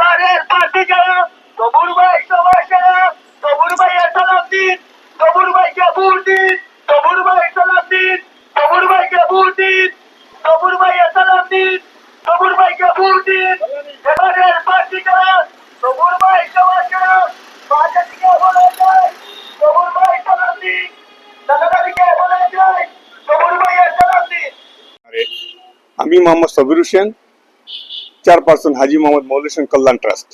এবারের পার্টি যারা তবুর ভাই সবাই সেরা। তবুর ভাই সালাম দিন। তবুর ভাইকে ভোট দিন। তবুর ভাই সালাম দিন। তবুর ভাইকে ভোট দিন। থেকে বলা যায়। তবুর ভাই সালাম দিন। দাদাদাদিকে বলা যায়। তবুর আমি মোহাম্মদ সবির হোসেন। চেয়ারপারসন হাজি মোহাম্মদ মৌল হোসেন কল্যাণ ট্রাস্ট।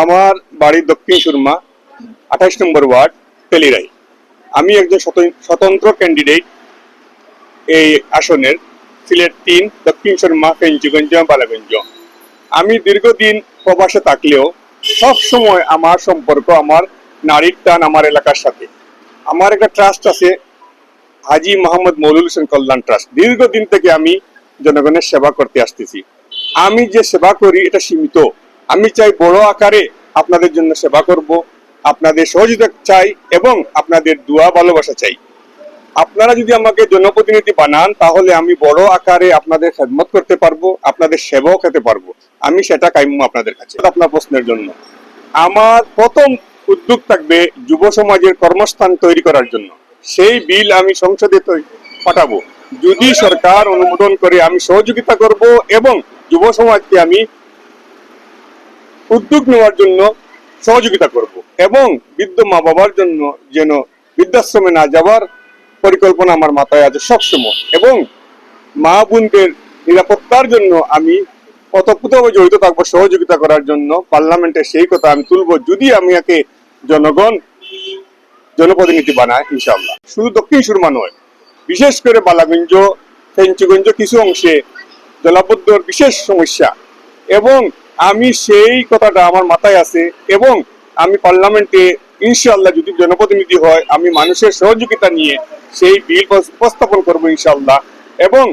আমার বাড়ি দক্ষিণ সুরমা, আঠাইশ নম্বর ওয়ার্ড, তেলিরাই। আমি একজন স্বতন্ত্র ক্যান্ডিডেট এই আসনের সিলেট তিন, দক্ষিণ সুরমা, ফেঞ্চুগঞ্জ, বালাগঞ্জ। আমি দীর্ঘদিন প্রবাসে থাকলেও সব সময় আমার সম্পর্ক, আমার নারীর টান আমার এলাকার সাথে। আমার একটা ট্রাস্ট আছে, হাজি মোহাম্মদ মৌলুল হোসেন কল্যাণ ট্রাস্ট। দীর্ঘদিন থেকে আমি জনগণের সেবা করতে আসতেছি। আমি যে সেবা করি, এটা সীমিত। আমি চাই বড় আকারে আপনাদের জন্য সেবা করব, আপনাদের সহযোগিতা চাই এবং আপনাদের দোয়া ভালোবাসা চাই। আপনারা যদি আমাকে জনপ্রতিনিধি বানান, তাহলে আমি বড় আকারে আপনাদের খেদমত করতে পারব, আপনাদের সেবাও খেতে পারব। আমি সেটা কাইমু আপনাদের কাছে। আপনার প্রশ্নের জন্য। আমার প্রথম উদ্যোগ থাকবে যুব সমাজের কর্মস্থান তৈরি করার জন্য। সেই বিল আমি সংসদে পাঠাবো। যদি সরকার অনুমোদন করে আমি সহযোগিতা করব এবং যুব সমাজকে আমি উদ্যোগ নেওয়ার জন্য সহযোগিতা করব এবং বৃদ্ধ মা বাবার জন্য যেন বৃদ্ধাশ্রমে না যাওয়ার পরিকল্পনা আমার মাথায় আছে সবসময়। এবং মা বোনদের নিরাপত্তার জন্য আমি অতপ্রতভাবে জড়িত থাকব, সহযোগিতা করার জন্য পার্লামেন্টে সেই কথা আমি তুলবো, যদি আমি একে জনগণ, জনপ্রতিনিধি বানায় ইনশাআল্লাহ। শুধু দক্ষিণ সুরমা নয়, বিশেষ করে বালাগঞ্জ, ফেঞ্চুগঞ্জ, কিছু অংশে জলাবদ্ধর বিশেষ সমস্যা। এবং আমি সেই কথাটা আমার মাথায় আছে এবং আমি পার্লামেন্টে ইনশাআল্লাহ যদি জনপ্রতিনিধি হয়, আমি মানুষের সহযোগিতা নিয়ে সেই বিল উপস্থাপন করব ইনশাল্লাহ এবং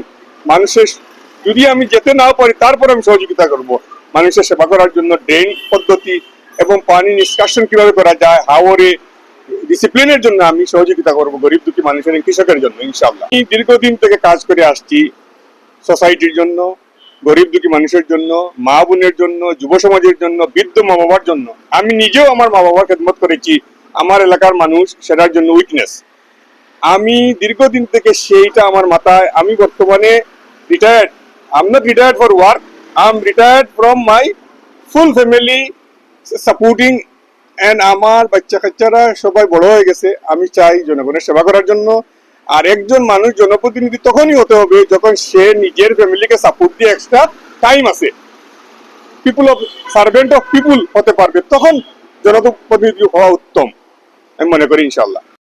মানুষের যদি আমি যেতে না পারি, তারপর আমি সহযোগিতা করব। মানুষের সেবা করার জন্য ড্রেন পদ্ধতি এবং পানি নিষ্কাশন কীভাবে করা যায়, হাওরে ডিসিপ্লিনের জন্য আমি সহযোগিতা করব গরিব দুঃখী মানুষের কৃষকের জন্য ইনশাল্লাহ আমি দীর্ঘদিন থেকে কাজ করে আসছি। সোসাইটির জন্য, গরিব দুঃখী মানুষের জন্য, মা বোনের জন্য, যুব সমাজের জন্য, বৃদ্ধ মা বাবার জন্য। আমি নিজেও আমার মা বাবার খেদমত করেছি। আমার এলাকার মানুষ সেটার জন্য উইকনেস আমি দীর্ঘদিন থেকে সেইটা আমার মাথায়। আমি বর্তমানে retired I'm not retired for work I'm retired from my full family supporting and আমার বাচ্চা কাচ্চারা সবাই বড় হয়ে গেছে। আমি চাই জনগণের সেবা করার জন্য। আর একজন মানুষ জনপ্রতিনিধি তখনই হতে হবে যখন সে নিজের ফ্যামিলিকে সাপোর্ট দিয়ে এক্সট্রা টাইম আছে। People of servant of people হতে পারবে, তখন জনপ্রতিনিধি হওয়া উত্তম, আমি মনে করি ইনশাল্লাহ